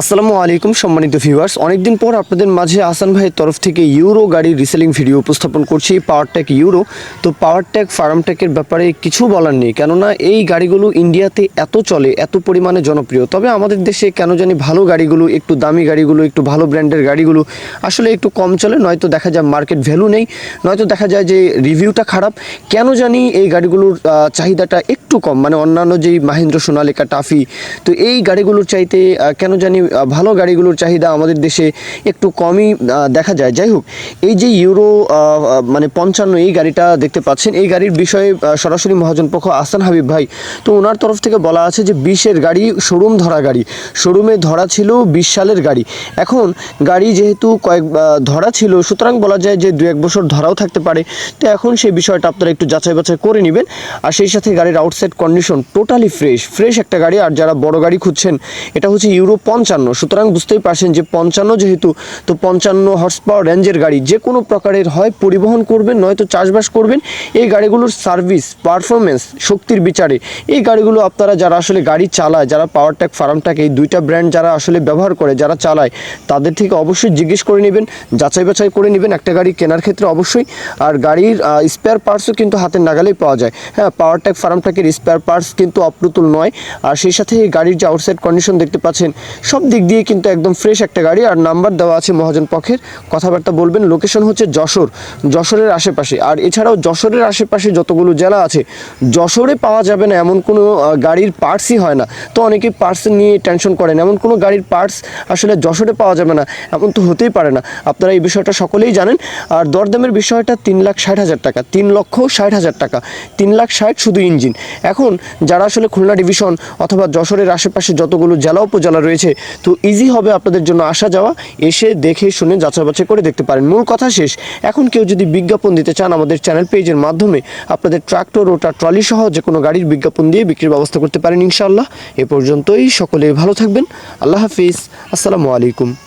আসসালামু আলাইকুম সম্মানিত ভিউয়ার্স অনেকদিন পর আপনাদের মাঝে আসান ভাইয়ের তরফ থেকে ইউরো গাড়ির রিসেলিং ভিডিও উপস্থাপন করছি পাওয়ার ট্যাক ইউরো তো পাওয়ার ট্যাক ফার্ম ট্যাকের ব্যাপারে কিছু বলার নেই, কেননা এই গাড়িগুলো ইন্ডিয়াতে এত চলে, এত পরিমাণে জনপ্রিয়। তবে আমাদের দেশে কেন জানি ভালো গাড়িগুলো, একটু দামি গাড়িগুলো, একটু ভালো ব্র্যান্ডের গাড়িগুলো আসলে একটু কম চলে, নয়তো দেখা যায় মার্কেট ভ্যালু নেই, নয়তো দেখা যায় যে রিভিউটা খারাপ। কেন জানি এই গাড়িগুলোর চাহিদাটা একটু কম মানে অন্যান্য যেই মাহিন্দ্র সোনালিকা, টাফি, তো এই গাড়িগুলোর চাইতে কেন জানি ভালো গাড়িগুলোর চাহিদা আমাদের দেশে একটু কমই দেখা যায়। যাই হোক, এই যে ইউরো মানে পঞ্চান্ন এই গাড়িটা দেখতে পাচ্ছেন। এই গাড়ির বিষয়ে সরাসরি মহাজন পক্ষ আসান হাবিব ভাই, তো ওনার তরফ থেকে বলা আছে যে বিশের গাড়ি শোরুম ধরা গাড়ি। শোরুমে ধরা ছিল বিশ সালের গাড়ি। এখন গাড়ি যেহেতু কয়েক ধরা ছিল, সুতরাং বলা যায় যে দু এক বছর ধরাও থাকতে পারে। তো এখন সেই বিষয়টা আপনারা একটু যাচাই বাছাই করে নেবেন। আর সেই সাথে গাড়ির outside condition totally fresh fresh একটা গাড়ি। আর যারা বড় গাড়ি খুঁজছেন, এটা হচ্ছে ইউরো পঞ্চান্ন। সুতরাং বুঝতেই পারছেন যে পঞ্চান্ন যেহেতু, তো পঞ্চান্ন হর্স পাওয়ার রেঞ্জের গাড়ি, যে কোনো প্রকারের হয়, পরিবহন করবেন, নয়তো চাষবাস করবেন, এই গাড়িগুলোর সার্ভিস পারফরমেন্স শক্তির বিচারে। এই গাড়িগুলো আপনারা যারা আসলে গাড়ি চালায়, যারা পাওয়ার ট্যাক ফার্ম ট্যাক এই দুইটা ব্র্যান্ড যারা আসলে ব্যবহার করে, যারা চালায়, তাদের থেকে অবশ্যই জিজ্ঞেস করে নেবেন, যাচাই বাছাই করে নেবেন একটা গাড়ি কেনার ক্ষেত্রে অবশ্যই। আর গাড়ির স্পেয়ার পার্টসও কিন্তু হাতের নাগালেই পাওয়া যায়। হ্যাঁ পাওয়ার ট্যাক ফার্ম ট্যাকের স্পেয়ার পার্টস কিন্তু অপ্রতুল নয়। আর সেই সাথে এই গাড়ির যে আউটসাইড কন্ডিশন দেখতে পাচ্ছেন, সব দিক দিয়ে কিন্তু একদম ফ্রেশ একটা গাড়ি। আর নাম্বার দেওয়া আছে মহাজন পক্ষের। কথাবার্তা বলবেন লোকেশন হচ্ছে যশোর, যশোরের আশেপাশে। আর এছাড়াও যশোরের আশেপাশে যতগুলো জেলা আছে, যশোরে পাওয়া যাবে না এমন কোনো গাড়ির পার্টসই হয় না। তো অনেকেই পার্টস নিয়ে টেনশন করেন। এমন কোনো গাড়ির পার্টস আসলে যশোরে পাওয়া যাবে না, এমন তো হতেই পারে না। আপনারা এই বিষয়টা সকলেই জানেন। আর দরদামের বিষয়টা তিন লাখ ষাট হাজার টাকা, তিন লক্ষ ষাট হাজার টাকা, তিন লাখ ষাট শুধু ইঞ্জিন এখন যারা আসলে খুলনা ডিভিশন অথবা যশোরের আশেপাশে যতগুলো জেলা, উপজেলা রয়েছে তো ইজি হবে আপনাদের জন্য আসা যাওয়া। এসে দেখে শুনে যাচাই বাছাই করে দেখতে পারেন। মূল কথা শেষ। এখন কেউ যদি বিজ্ঞাপন দিতে চান আমাদের চ্যানেল পেজের মাধ্যমে, আপনাদের ট্রাক্টর ওটা ট্রলি সহ যে কোনো গাড়ির বিজ্ঞাপন দিয়ে বিক্রির ব্যবস্থা করতে পারেন ইনশাআল্লাহ। এ পর্যন্তই। সকলে ভালো থাকবেন। আল্লাহ হাফিজ। আসসালামু আলাইকুম।